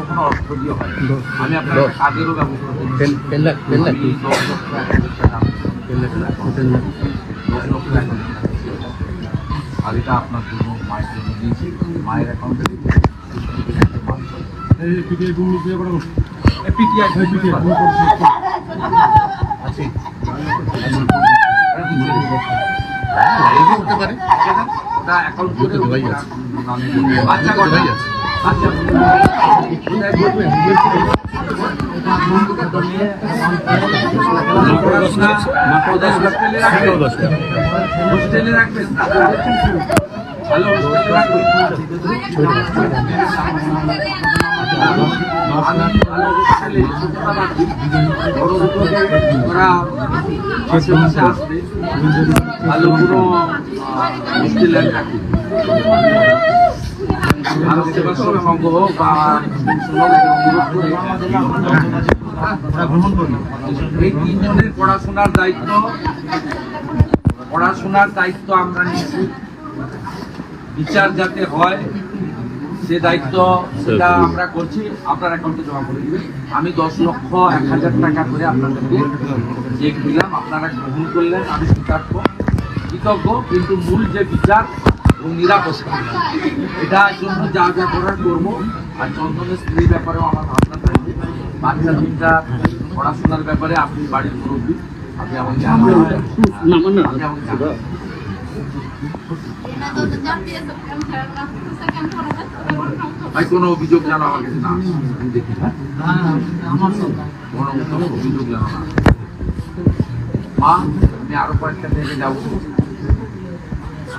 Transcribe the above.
কখনো অর্থ দিয়ে হয়। আমি আপনার কাজেরও ব্যবস্থা আর এটা আপনার জন্য মায়ের জন্য দিয়েছি। মায়ের অ্যাকাউন্টে হতে পারে। ওটা অ্যাকাউন্ট করে। বাচ্চা হোস্টেলে রাখবেন ভালো হোস্টেলে রাখবেন ভালো কোনো রাখবে এই তিনজনের পড়াশোনার দায়িত্ব পড়াশোনার দায়িত্ব আমরা নিচ্ছি বিচার যাতে হয় সে দায়িত্ব সেটা আমরা করছি আপনার অ্যাকাউন্টে জমা করে দিবেন আমি দশ লক্ষ এক হাজার টাকা করে আপনাদেরকে চেক দিলাম আপনারা গ্রহণ করলেন আমি কৃতজ্ঞ কৃতজ্ঞ কিন্তু মূল যে বিচার এবং নিরাপত্তা এটার জন্য যা যা করার করব আর চন্দনের স্ত্রীর ব্যাপারেও আমার ভাবনা থাকবে বাচ্চা দুইটা পড়াশোনার ব্যাপারে আপনি বাড়ির মুরব্বী আপনি আমাকে আপনি আমাকে জানাবেন ভাই কোনো অভিযোগ জানো আমার কাছে না দেখি হ্যাঁ কোনো কোনো অভিযোগ জানো না মা আমি আরও কয়েকটা জায়গায় যাব